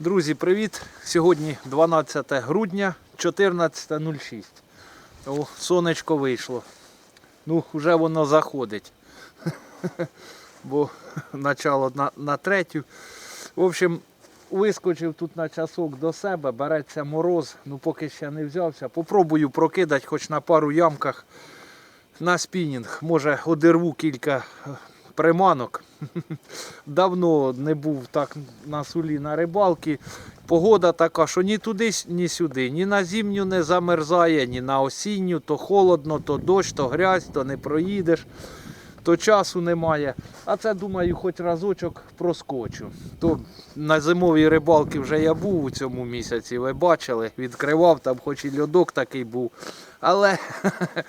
Друзі, привіт! Сьогодні 12 грудня 14.06. О, сонечко вийшло. Ну, вже воно заходить. Бо начало на, на третю. В общем, вискочив тут на часок до себе, береться мороз, ну поки ще не взявся. Попробую прокидати хоч на пару ямках на спінінг. Може одерву кілька приманок. Давно не був так на сулі на рибалці. Погода така, що ні туди, ні сюди, ні на зимню не замерзає, ні на осінню, то холодно, то дощ, то грязь, то не проїдеш, то часу немає. А це, думаю, хоч разочок проскочу. То на зимовій рибалці вже я був у цьому місяці, ви бачили, відкривав, там хоч і льодок такий був. Але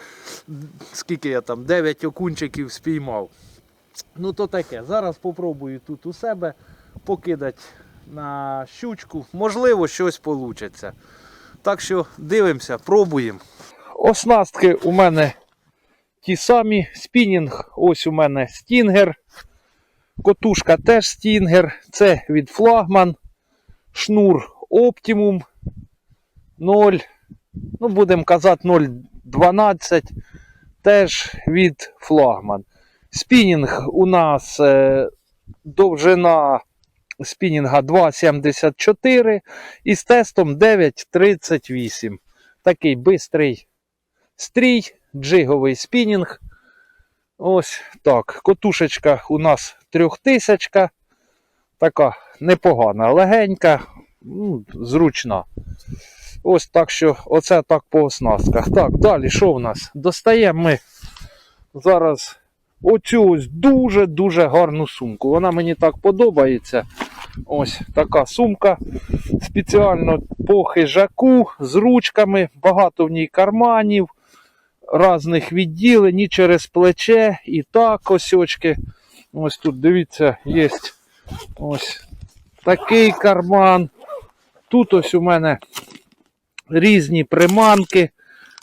скільки я там, 9 окунчиків спіймав. Ну то таке. Зараз попробую тут у себе покидати на щучку. Можливо, щось вийде. Так що дивимося, пробуємо. Оснастки у мене ті самі. Спінінг, ось у мене стінгер. Котушка теж стінгер. Це від флагман. Шнур Optimum 0. Ну, будемо казати 0,12. Теж від флагман. Спінінг у нас е, довжина спінінга 2,74 і з тестом 9,38. Такий бистрий стрій, джиговий спінінг. Ось так. Котушечка у нас 3000. Така непогана, легенька, ну, зручна. Ось так що оце так по оснастках. Так, далі що в нас? Достаємо ми зараз оцю ось дуже-дуже гарну сумку. Вона мені так подобається. Ось така сумка. Спеціально по хижаку з ручками, багато в ній карманів, різних відділень, і через плече, і так осьочки. Ось тут, дивіться, є ось такий карман. Тут ось у мене різні приманки.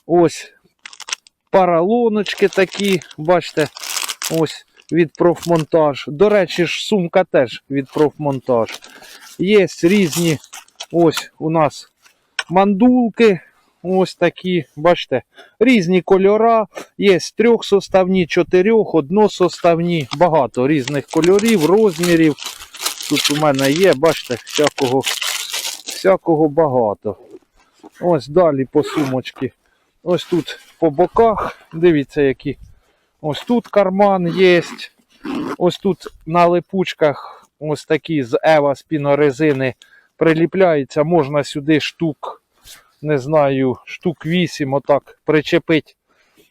Ось паралоночки такі, бачите, ось від профмонтаж. До речі, ж сумка теж від профмонтаж. Є різні ось у нас мандулки. Ось такі, бачите, різні кольора. Є трьохсоставні, чотирьох, односоставні, багато різних кольорів, розмірів. Тут у мене є, бачите, всякого, всякого багато. Ось далі по сумочці. Ось тут по боках, дивіться, які. Ось тут карман є. Ось тут на липучках ось такі з Ева спінорезини приліпляються. Можна сюди штук, не знаю, штук 8 отак причепити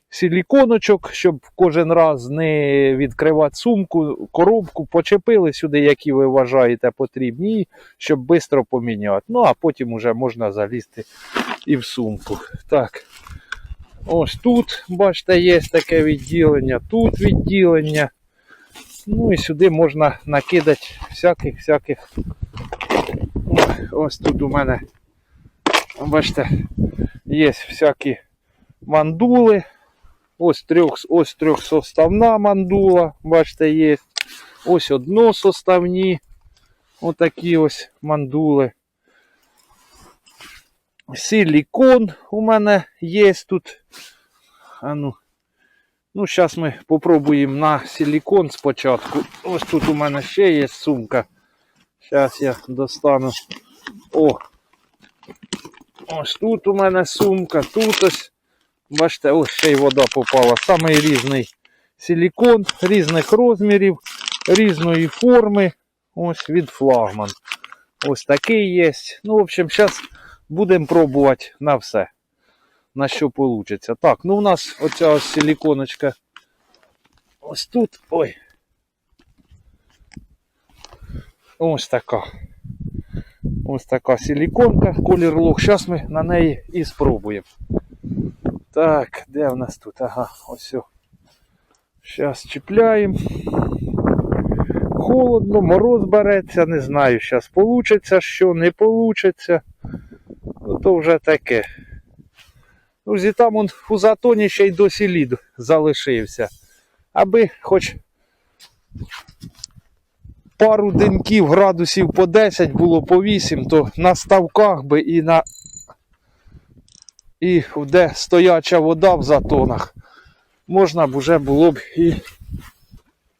силіконочок, щоб кожен раз не відкривати сумку, коробку, почепили сюди, які ви вважаєте потрібні, щоб швидко поміняти. Ну, а потім вже можна залізти і в сумку. Так. Ось тут, бачите, є таке відділення, тут відділення. Ну і сюди можна накидати всяких-всяких. Ось тут у мене, бачите, є всякі мандули. Ось трьох, ось трьохсоставна мандула, бачите, є. Ось односоставні. Отакі ось мандули. Силікон у мене є тут. А ну, ну, зараз ми попробуємо на силікон спочатку. Ось тут у мене ще є сумка. Зараз я достану. О! Ось тут у мене сумка, тут ось. Бачите, ось ще й вода попала. Самий різний силікон, різних розмірів, різної форми. Ось від флагман. Ось такий є. Ну, в общем, зараз будемо пробувати на все. На що вийде. Так, ну у нас оця ось силіконочка. Ось тут. Ой. Ось така. Ось така силіконка, колір лох. Зараз ми на неї і спробуємо. Так, де в нас тут? Ага, ось. Зараз чіпляємо. Холодно, мороз береться, не знаю, зараз вийде, що не вийде. Ну то вже таке. Друзі, там он у затоні ще й досі лід залишився. Аби хоч пару деньків градусів по 10 було по 8, то на ставках би і на. І де стояча вода в затонах, можна б уже було б і.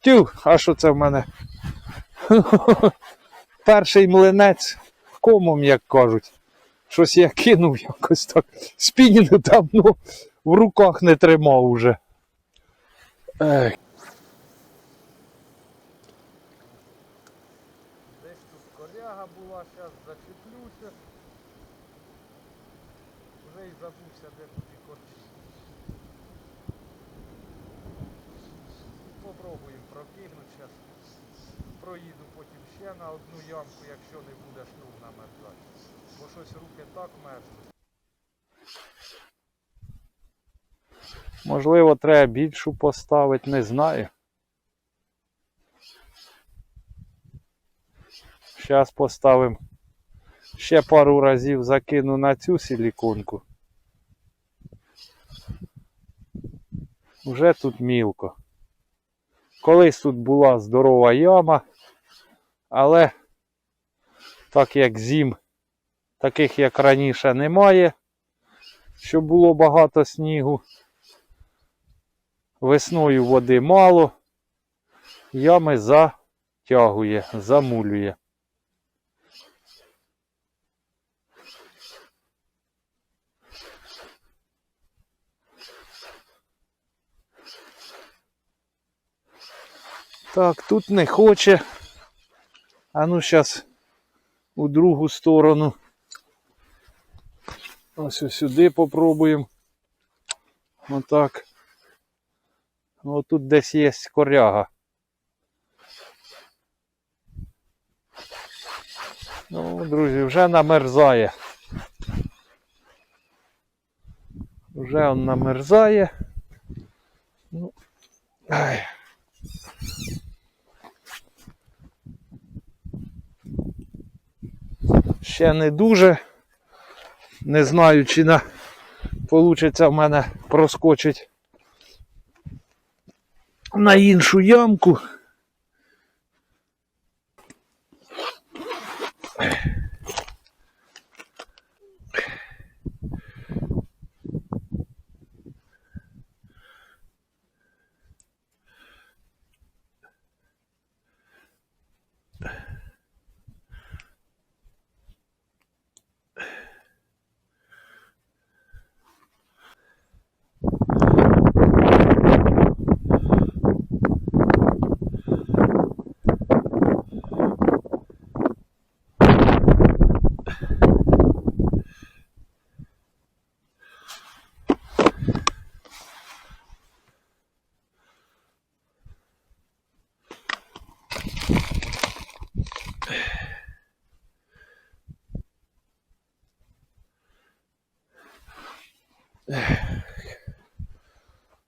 Тю, а що це в мене? Перший млинець комом, як кажуть. Щось я кинув якось так. Спінінг давно в руках не тримав уже. Ех. Десь тут коряга була, зараз зачеплюся. Вже й забувся, де тут і. Попробуємо прокинути зараз. Проїду потім ще на одну ямку, якщо не буде шнур намерзати. Бо щось руки так мерзнуть. Можливо, треба більшу поставити, не знаю. Зараз поставимо ще пару разів закину на цю силіконку. Вже тут мілко. Колись тут була здорова яма, але так як зім, таких як раніше немає, щоб було багато снігу. Весною води мало, ями затягує, замулює. Так, тут не хоче. А ну зараз у другу сторону. Ось ось сюди попробуємо. Отак. Ну тут десь є коряга. Ну, друзі, вже намерзає. Вже он намерзає. Ну, ай. Ще не дуже. Не знаю, чи на получиться в мене проскочить на іншу ямку.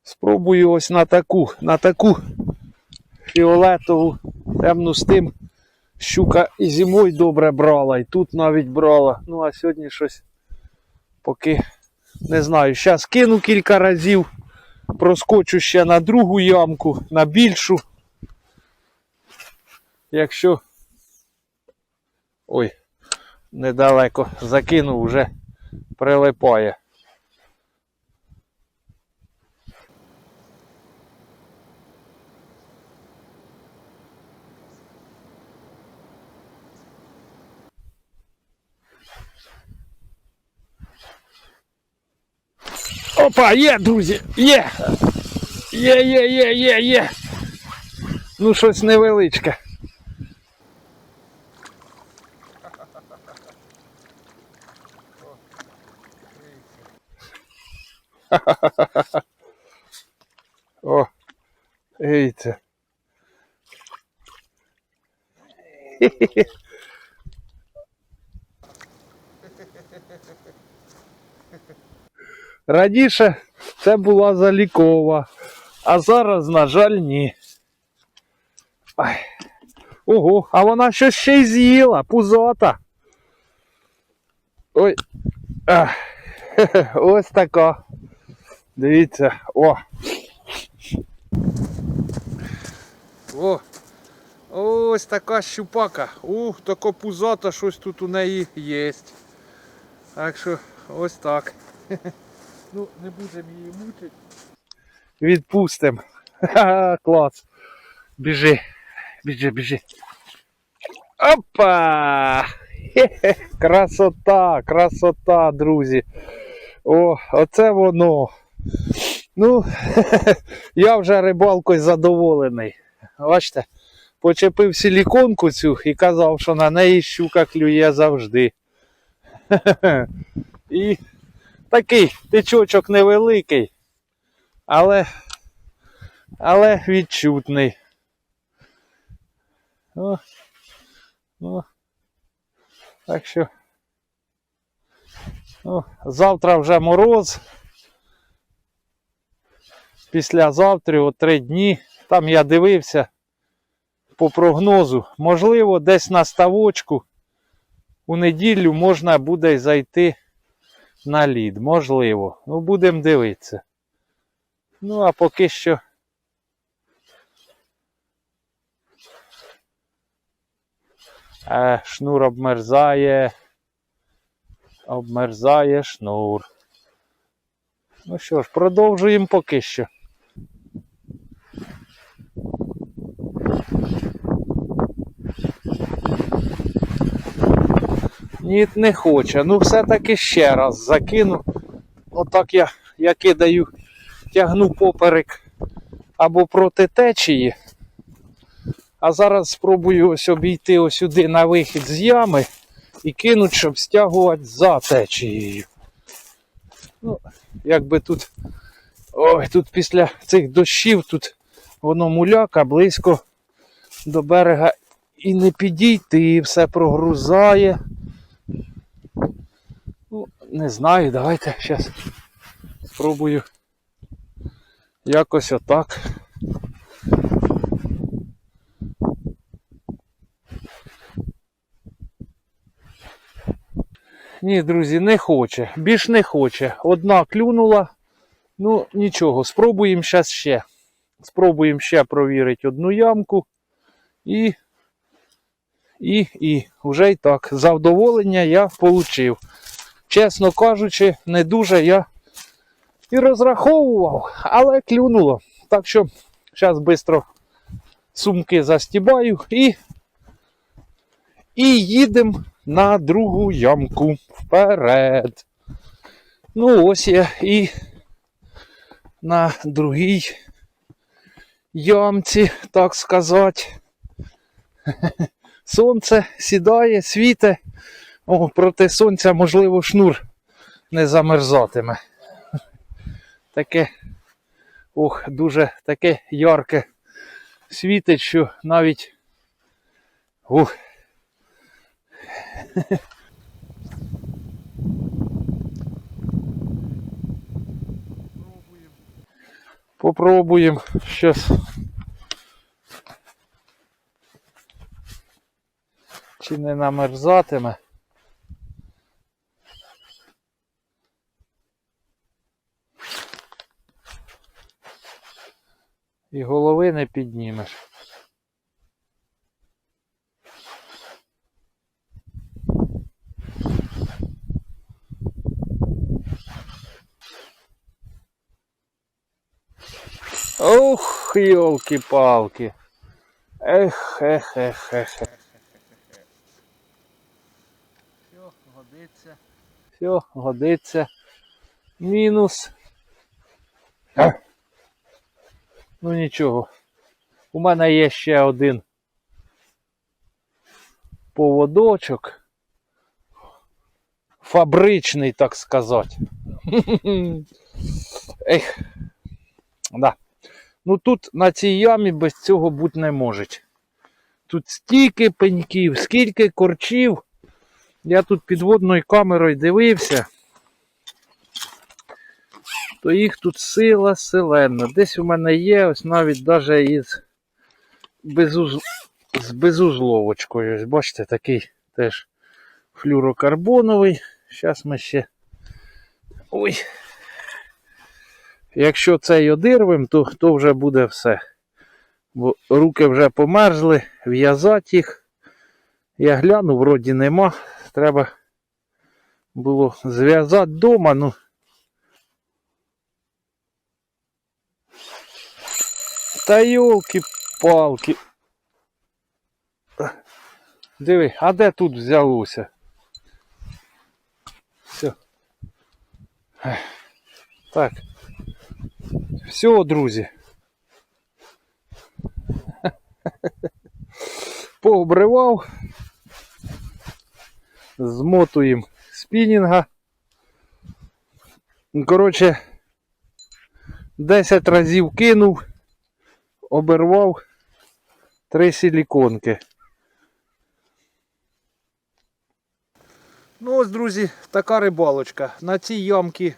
Спробую ось на таку, на таку фіолетову темну з тим. Щука і зимою добре брала, і тут навіть брала. Ну а сьогодні щось поки не знаю. Зараз кину кілька разів, проскочу ще на другу ямку, на більшу. Якщо. Ой, недалеко закинув, вже прилипає. Опа, є, друзі, є. Є, є, є, є, є. Ну, щось невеличке. О, гейце. Раніше це була залікова, а зараз, на жаль, ні. Ай. Ого, а вона щось ще й з'їла, пузота. Ой. Ах. Ось така. Дивіться, о. О, Ось така щупака. Ух, така пузата, щось тут у неї є. Так що ось так. Ну, не будемо її мучити. Відпустимо. Ха-ха, клас. Біжи. Біжи, біжи. Опа! Красота, красота, друзі. О, оце воно. Ну, я вже рибалкою задоволений. Бачите, почепив силіконку цю і казав, що на неї щука клює завжди. І такий тичочок невеликий, але, але відчутний. О, о. Так що. О, завтра вже мороз. Післязавтра, о три дні. Там я дивився по прогнозу. Можливо, десь на ставочку у неділю можна буде зайти на лід. Можливо. Ну, будемо дивитися. Ну, а поки що. Е, шнур обмерзає. Обмерзає шнур. Ну що ж, продовжуємо поки що. Ні, не хоче. Ну все-таки ще раз закину. Отак я, я кидаю, тягну поперек або проти течії. А зараз спробую ось обійти сюди на вихід з ями і кинуть, щоб стягувати за течією. Ну, якби тут. Ой, тут після цих дощів тут воно муляка близько до берега і не підійти, все прогрузає. Не знаю, давайте зараз спробую якось отак. Ні, друзі, не хоче. Більш не хоче. Одна клюнула. Ну, нічого, спробуємо зараз ще. Спробуємо ще провірити одну ямку. І, і, і, вже і так. Завдоволення я отримав. Чесно кажучи, не дуже я і розраховував, але клюнуло. Так що, зараз швидко сумки застібаю і, і їдемо на другу ямку вперед. Ну, ось я і на другій ямці, так сказати. Сонце сідає, світе. О, проти сонця, можливо, шнур не замерзатиме. Таке, ох, дуже таке ярке світить, що навіть. Ух. Попробуємо щас. Чи не намерзатиме. І голови не піднімеш. Ух, елки-палки. Ех, ех, ех, ех. Все, годиться. Все, годиться. Мінус. Ну нічого. У мене є ще один поводочок. Фабричний, так сказати. Ех. Да. Ну тут на цій ямі без цього бути не може. Тут стільки пеньків, скільки корчів. Я тут підводною камерою дивився. То їх тут сила селена. Десь у мене є, ось навіть навіть із безуз... з безузловочкою. Ось бачите, такий теж флюрокарбоновий. Зараз ми ще. Ой. Якщо цей одирвем, то, то вже буде все. Бо руки вже померзли, в'язати їх. Я гляну, вроді нема. Треба було зв'язати вдома, ну. Та йолки-палки. Диви, а де тут взялося? Все. Так. Все, друзі. Пообривав. Змотуємо спінінга. Коротше, 10 разів кинув, обірвав три силіконки. Ну ось, друзі, така рибалочка. На цій ямці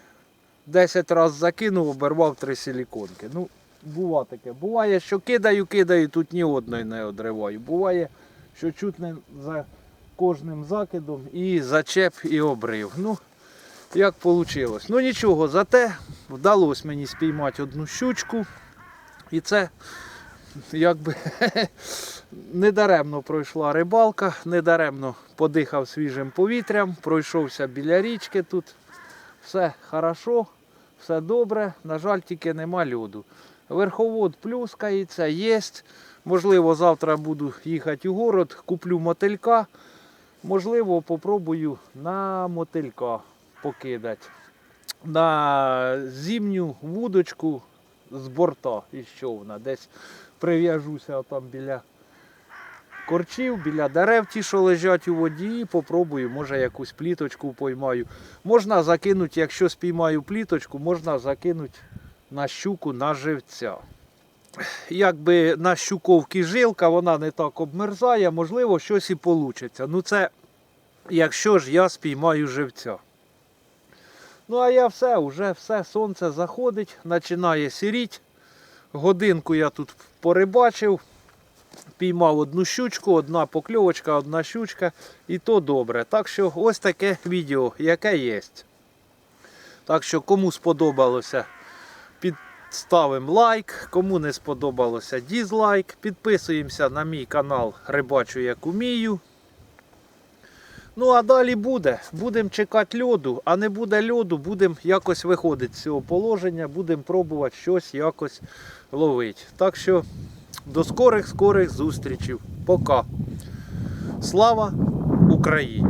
10 разів закинув, обірвав три силіконки. Ну, бува таке. Буває, що кидаю, кидаю, тут ні одної не одриваю. Буває, що чуть не за кожним закидом і зачеп, і обрив. Ну, як вийшло. Ну нічого, зате вдалося мені спіймати одну щучку. І це якби недаремно пройшла рибалка, недаремно подихав свіжим повітрям, пройшовся біля річки тут. Все хорошо, все добре. На жаль, тільки нема льоду. Верховод плюскається, є. Можливо, завтра буду їхати у город, куплю мотилька. Можливо, попробую на мотилька покидати. На зимню вудочку з борта із човна. Десь прив'яжуся там біля корчів, біля дерев, ті, що лежать у воді, і попробую, може якусь пліточку поймаю. Можна закинути, якщо спіймаю пліточку, можна закинути на щуку на живця. Якби на щуковці жилка, вона не так обмерзає, можливо, щось і вийде. Ну це якщо ж я спіймаю живця. Ну, а я все, вже все, сонце заходить, починає сіріть. Годинку я тут порибачив, піймав одну щучку, одна покльовочка, одна щучка, і то добре. Так що ось таке відео, яке є. Так що кому сподобалося, підставимо лайк, кому не сподобалося дізлайк. Підписуємося на мій канал Рибачу як умію. Ну а далі буде. Будемо чекати льоду, а не буде льоду, будемо якось виходити з цього положення, будемо пробувати щось якось ловити. Так що до скорих скорих зустрічей. Пока. Слава Україні!